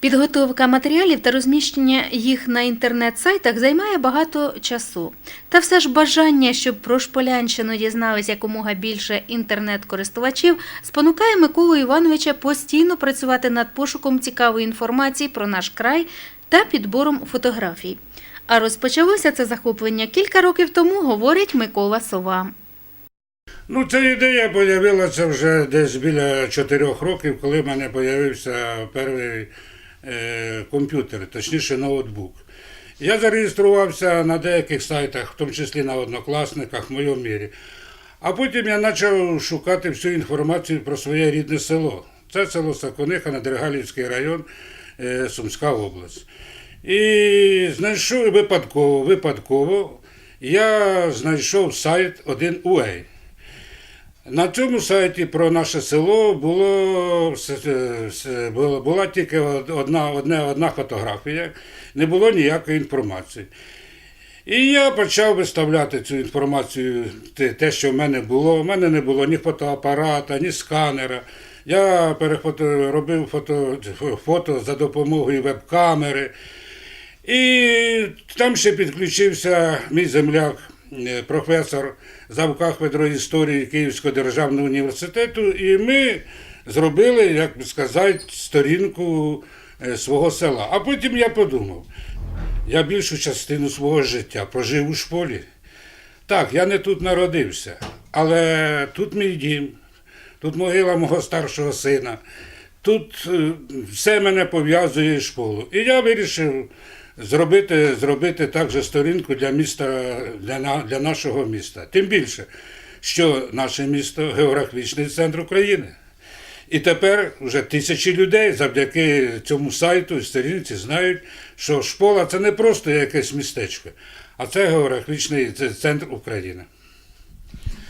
Підготовка матеріалів та розміщення їх на інтернет-сайтах займає багато часу. Та все ж бажання, щоб про Шполянщину дізнались якомога більше інтернет-користувачів, спонукає Миколу Івановича постійно працювати над пошуком цікавої інформації про наш край та підбором фотографій. А розпочалося це захоплення кілька років тому, говорить Микола Сова. Ну, ця ідея з'явилася вже десь біля чотирьох років, коли в мене з'явився перший е, комп'ютер, точніше ноутбук. Я зареєструвався на деяких сайтах, в тому числі на однокласниках, в моєму мірі. А потім я почав шукати всю інформацію про своє рідне село. Це село Сокониха, Надригалівський район, е, Сумська область. І знайшов випадково, випадково я знайшов сайт 1UA. На цьому сайті про наше село було, було- була тільки одна, одна, одна фотографія, не було ніякої інформації. І я почав виставляти цю інформацію, те, що в мене було. У мене не було ні фотоапарата, ні сканера. Я перефото, робив фото, фото за допомогою веб-камери. І там ще підключився мій земляк, е, професор завкафедри кафедрою історії Київського державного університету, і ми зробили, як би сказати, сторінку е, свого села. А потім я подумав, я більшу частину свого життя прожив у школі. Так, я не тут народився, але тут мій дім, тут могила мого старшого сина, тут е, все мене пов'язує з школою. І я вирішив зробити, зробити також сторінку для міста, для, для нашого міста. Тим більше, що наше місто географічний центр України. І тепер вже тисячі людей завдяки цьому сайту і сторінці знають, що школа це не просто якесь містечко, а це географічний центр України.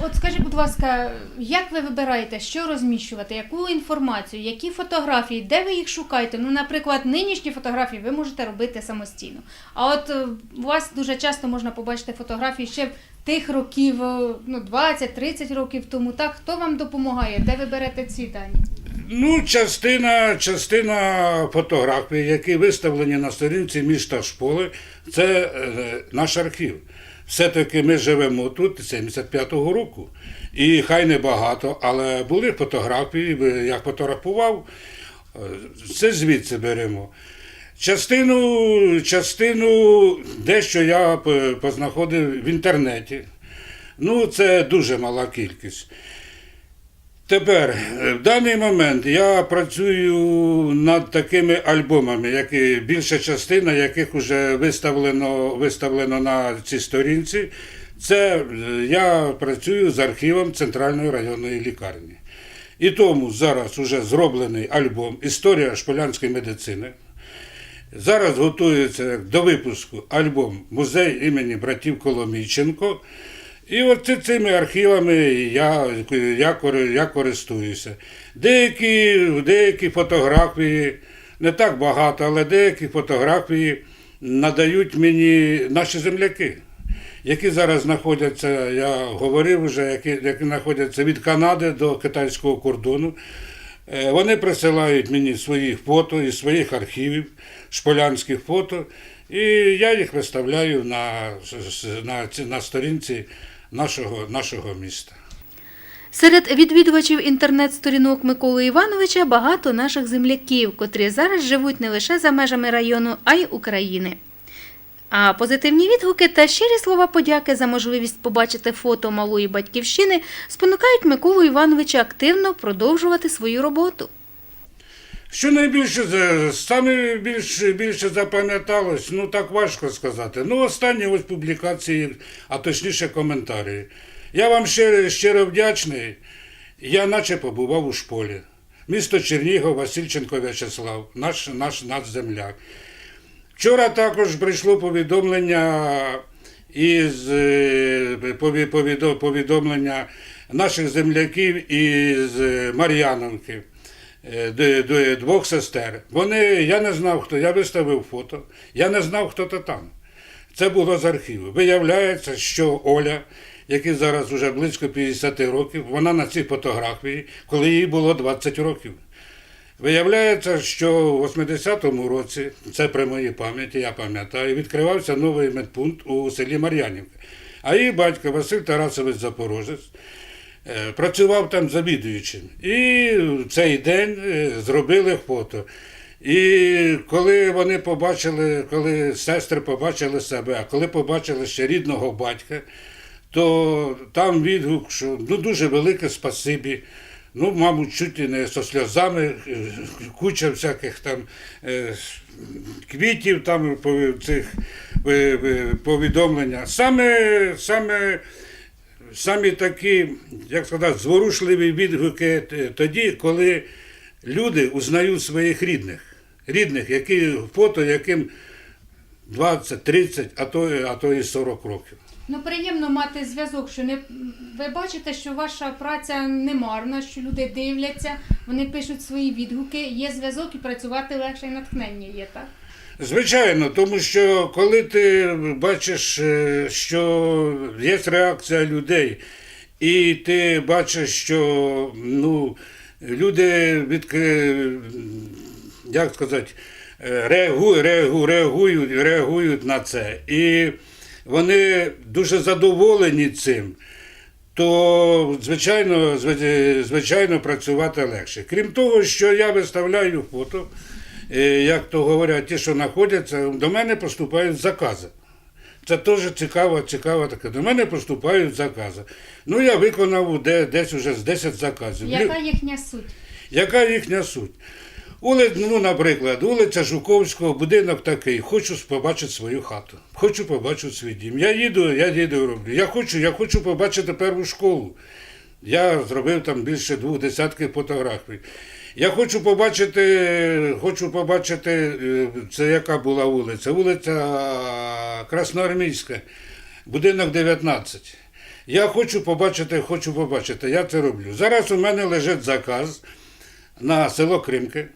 От скажіть, будь ласка, як ви вибираєте, що розміщувати, яку інформацію, які фотографії, де ви їх шукаєте? Ну, наприклад, нинішні фотографії ви можете робити самостійно. А от е, у вас дуже часто можна побачити фотографії ще тих років, е, ну 20-30 років тому. Так, хто вам допомагає? Де ви берете ці дані? Ну, частина, частина фотографій, які виставлені на сторінці міста Шполи, це е, наш архів. Все-таки ми живемо тут з 75-го року. І хай не багато, але були фотографії, я фотографував, все звідси беремо. Частину, частину дещо я познаходив в інтернеті. Ну, це дуже мала кількість. Тепер, е, в даний момент я працюю над такими альбомами, які більша частина яких вже виставлено, виставлено на цій сторінці. Це е, я працюю з архівом Центральної районної лікарні. І тому зараз вже зроблений альбом Історія шполянської медицини. Зараз готується до випуску альбом Музей імені братів Коломійченко. І от цими архівами я, я, я користуюся. Деякі, деякі фотографії, не так багато, але деякі фотографії надають мені наші земляки, які зараз знаходяться, я говорив вже, які, які знаходяться від Канади до китайського кордону. Е, Вони присилають мені своїх фото із своїх архівів, шполянських фото, і я їх виставляю на, на, на сторінці нашого, нашого міста. Серед відвідувачів інтернет-сторінок Миколи Івановича багато наших земляків, котрі зараз живуть не лише за межами району, а й України. А позитивні відгуки та щирі слова подяки за можливість побачити фото малої батьківщини спонукають Миколу Івановича активно продовжувати свою роботу. Що найбільше саме більше, більше запам'яталось, ну так важко сказати. Ну, останні ось публікації, а точніше коментарі. Я вам щиро, щиро вдячний. Я наче побував у шполі. Місто Чернігов, Васильченко В'ячеслав, наш, наш надземляк. Вчора також прийшло повідомлення із е, пові- повідо- повідомлення наших земляків із е, Мар'яновки, двох сестер. Вони, я не знав, хто, я виставив фото, я не знав, хто то там. Це було з архіву. Виявляється, що Оля, якій зараз вже близько 50 років, вона на цій фотографії, коли їй було 20 років. Виявляється, що в 80-му році, це при моїй пам'яті, я пам'ятаю, відкривався новий медпункт у селі Мар'янівка. А її батько Василь Тарасович Запорожець е, працював там завідуючим. І в цей день е, зробили фото. І коли вони побачили, коли сестри побачили себе, а коли побачили ще рідного батька, то там відгук, що ну дуже велике спасибі. Ну, мабуть, чуть і не со сльозами, е, куча всяких там е, квітів, там цих е, е, повідомлення. Саме, саме, самі такі, як сказати, зворушливі відгуки тоді, коли люди узнають своїх рідних, рідних, які фото, яким 20, 30, а то, а то і 40 років. Ну, приємно мати зв'язок, що не ви бачите, що ваша праця не марна, що люди дивляться, вони пишуть свої відгуки, є зв'язок і працювати легше і натхнення є, так? Звичайно, тому що коли ти бачиш, е, що є реакція людей, і ти бачиш, що ну, люди відкри... як сказати, е, реагують, реагують, реагують, на це. І вони дуже задоволені цим то звичайно, звичайно працювати легше. Крім того, що я виставляю фото, е, як то говорять, ті, що знаходяться, до мене поступають закази. Це теж цікаво, цікаво таке. До мене поступають закази. Ну, я виконав десь уже з 10 заказів. Яка їхня суть? Яка їхня суть? Ули, ну, наприклад, вулиця Жуковського, будинок такий, хочу побачити свою хату, хочу побачити свій дім. Я їду, я їду роблю. Я хочу, я хочу побачити перву школу. Я зробив там більше двох десятків фотографій. Я хочу побачити, хочу побачити, е, це яка була вулиця? Вулиця Красноармійська, будинок 19. Я хочу побачити, хочу побачити, я це роблю. Зараз у мене лежить заказ на село Кримки.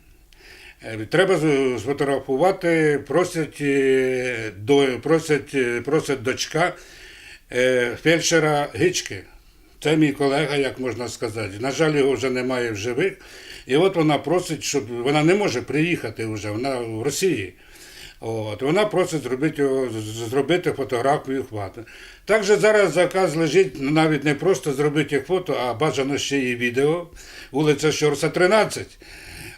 Е, Треба сфотографувати, просять, е, просять, е, просять дочка е, фельдшера Гички. Це мій колега, як можна сказати. На жаль, його вже немає в живих. І от вона просить, щоб вона не може приїхати вже, вона в Росії. От, вона просить зробити, зробити фотографію хвату. Також зараз заказ лежить ну, навіть не просто зробити фото, а бажано ще і відео. Вулиця Щорса, 13.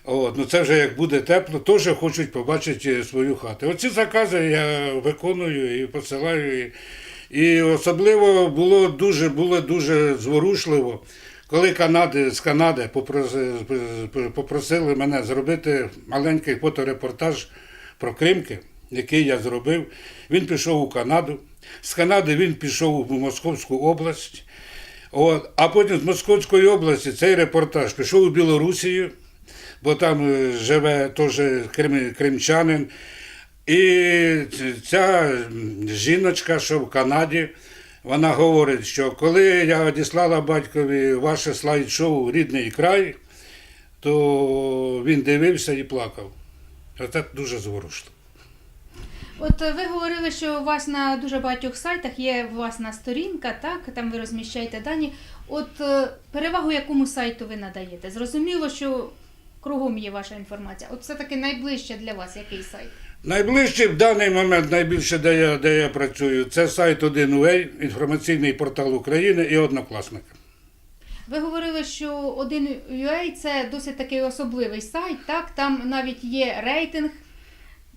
От, ну це вже як буде тепло, теж хочуть побачити свою хату. Оці закази я виконую і посилаю. І особливо було дуже, було дуже зворушливо, коли Канади, з Канади попросили, мене зробити маленький фоторепортаж про Кримки, який я зробив. Він пішов у Канаду. З Канади він пішов у Московську область. От, а потім з Московської області цей репортаж пішов у Білорусію, бо там е, живе теж крим, кримчанин. І ця жіночка, що в Канаді, вона говорить, що коли я одіслала батькові ваше слайд-шоу Рідний край, то він дивився і плакав. Це дуже зворушливо. От е, ви говорили, що у вас на дуже багатьох сайтах є власна сторінка, так там ви розміщаєте дані. От е, перевагу якому сайту ви надаєте? Зрозуміло, що кругом є ваша інформація. От все-таки найближче для вас який сайт? Найближче в даний момент, найбільше, де я, де я працюю, це сайт 1UA, інформаційний портал України і однокласник. Ви говорили, що один UA це досить такий особливий сайт, так? Там навіть є рейтинг,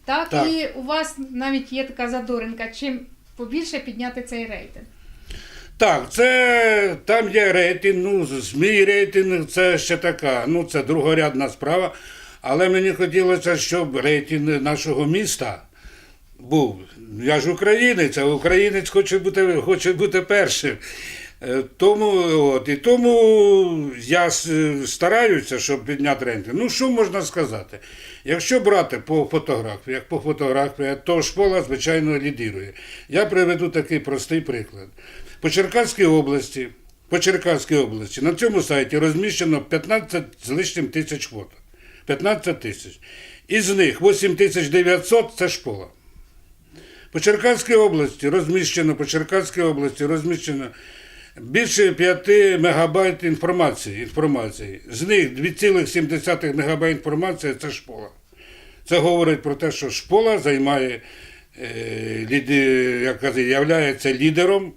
так? Так. І у вас навіть є така задоринка, чим побільше підняти цей рейтинг. Так, це там є рейтинг, ну, з- рейтинг це ще така, ну це другорядна справа. Але мені хотілося, щоб рейтинг нашого міста був. Я ж українець, а українець хоче бути, хоче бути першим. Е, Тому, от, і тому я стараюся, щоб підняти рейтинг. Ну, що можна сказати? Якщо брати по фотографіях, по фотографіях, то школа, звичайно, лідирує. Я приведу такий простий приклад. По Черкаській області, по Черкаській області на цьому сайті розміщено 15 з лишнім тисяч фото. 15 тисяч. Із них 8900 – це школа. По Черкаській області розміщено, по Черкаській області розміщено більше 5 мегабайт інформації. інформації. З них 2,7 мегабайт інформації це школа. Це говорить про те, що школа займає, е, як казати, являється лідером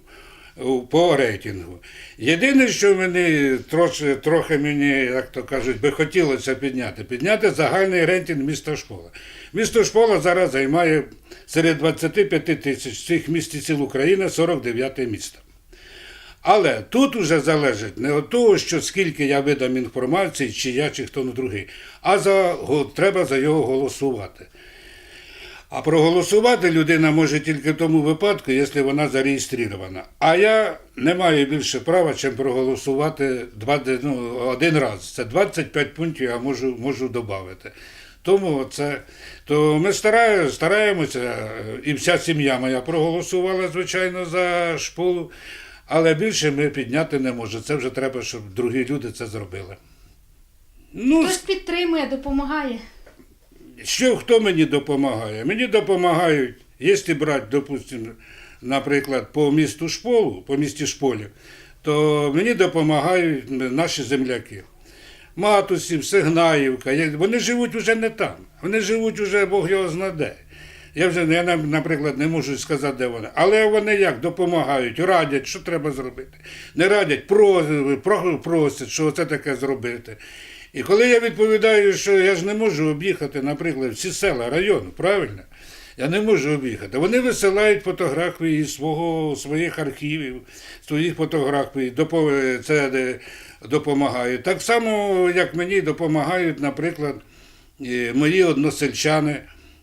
по рейтингу. Єдине, що мені трохи, трохи мені, як то кажуть, би хотілося підняти, підняти загальний рейтинг міста школа. Місто школа зараз займає серед 25 тисяч цих міст сіл України 49 місто. Але тут уже залежить не від того, що скільки я видам інформації, чи я, чи хто не другий, а за, треба за його голосувати. А проголосувати людина може тільки в тому випадку, якщо вона зареєстрована. А я не маю більше права, чим проголосувати два, ну, один раз. Це 25 пунктів я можу, можу додати. Тому це, то ми старає, стараємося, і вся сім'я моя проголосувала, звичайно, за школу, але більше ми підняти не можемо. Це вже треба, щоб другі люди це зробили. Ну, Хтось підтримує, допомагає. Що хто мені допомагає? Мені допомагають, якщо брати, допустимо, наприклад, по місту Шполу, по місті Шполі, то мені допомагають наші земляки. Матусів, Сигнаївка, вони живуть вже не там. Вони живуть вже Бог його знаде. Я вже, я, наприклад, не можу сказати, де вони. Але вони як допомагають, радять, що треба зробити. Не радять, про- про- просять, що це таке зробити. І коли я відповідаю, що я ж не можу об'їхати, наприклад, всі села району, правильно? Я не можу об'їхати. Вони висилають фотографії свого, своїх архівів, своїх фотографій, допо- це допомагають. Так само, як мені допомагають, наприклад, мої односельчани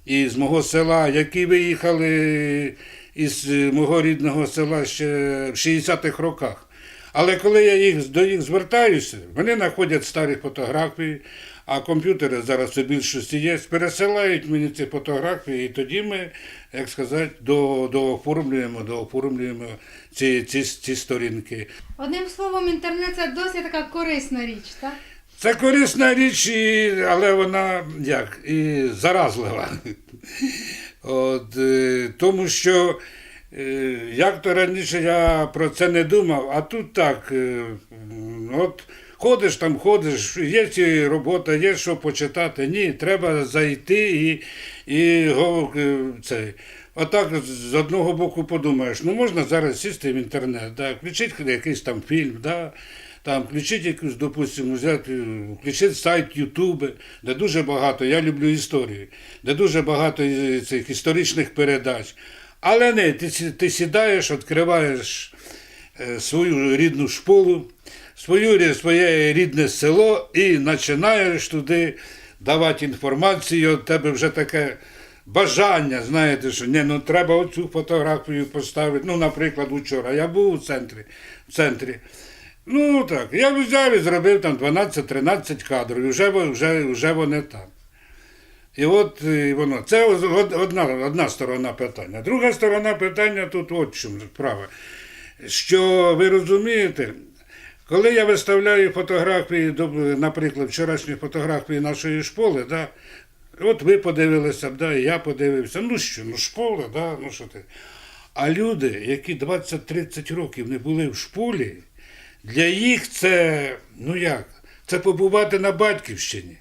із мого села, які виїхали із е, мого рідного села ще в 60-х роках. Але коли я їх, до їх звертаюся, вони знаходять старі фотографії, а комп'ютери зараз у більшості є, пересилають мені ці фотографії, і тоді ми, як сказати, до, дооформлюємо, дооформлюємо ці, ці, ці сторінки. Одним словом, інтернет це досить така корисна річ, так? Це корисна річ, і, але вона як і заразлива. От, е, тому що як то раніше я про це не думав, а тут так. е, От ходиш там, ходиш, є ці робота, є що почитати. Ні, треба зайти і, і е, цей. Отак з одного боку подумаєш, ну можна зараз сісти в інтернет, да, включити якийсь там фільм, да, там включити якусь, допустимо, взяти, включити сайт Ютуби, де дуже багато, я люблю історію, де дуже багато е, цих історичних передач. Але не, ти, ти сідаєш, відкриваєш е, свою рідну школу, свою, своє рідне село і починаєш туди давати інформацію, от тебе вже таке бажання, знаєте, що ні, ну треба оцю фотографію поставити. Ну, наприклад, вчора я був у центрі. В центрі. Ну так, я взяв і зробив там 12-13 кадрів, і вже, вже, вже вони там. І от і воно. Це од- од- одна, одна сторона питання. Друга сторона питання тут от чому справа. Що ви розумієте, коли я виставляю фотографії, наприклад, вчорашні фотографії нашої школи, да, от ви подивилися да, я подивився. Ну що, ну школа, да, ну що ти. А люди, які 20-30 років не були в школі, для їх це, ну як, це побувати на батьківщині.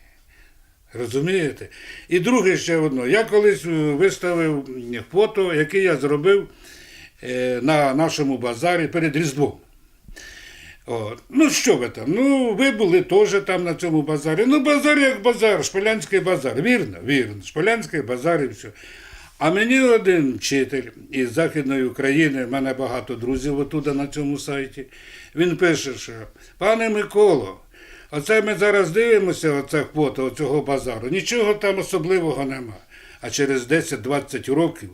Розумієте? І друге ще одно. Я колись е, виставив фото, яке я зробив е, на нашому базарі перед Різдвом. Ну, що ви там? Ну, ви були теж там на цьому базарі. Ну, базар як базар, Шполянський базар. Вірно, вірно. Шполянський базар і все. А мені один вчитель із Західної України, в мене багато друзів отуда на цьому сайті. Він пише, що пане Миколо, оце ми зараз дивимося, оце фото цього базару. Нічого там особливого нема. А через 10-20 років,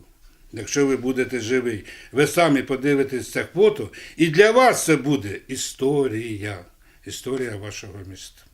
якщо ви будете живий, ви самі подивитесь це фото, і для вас це буде історія. Історія вашого міста.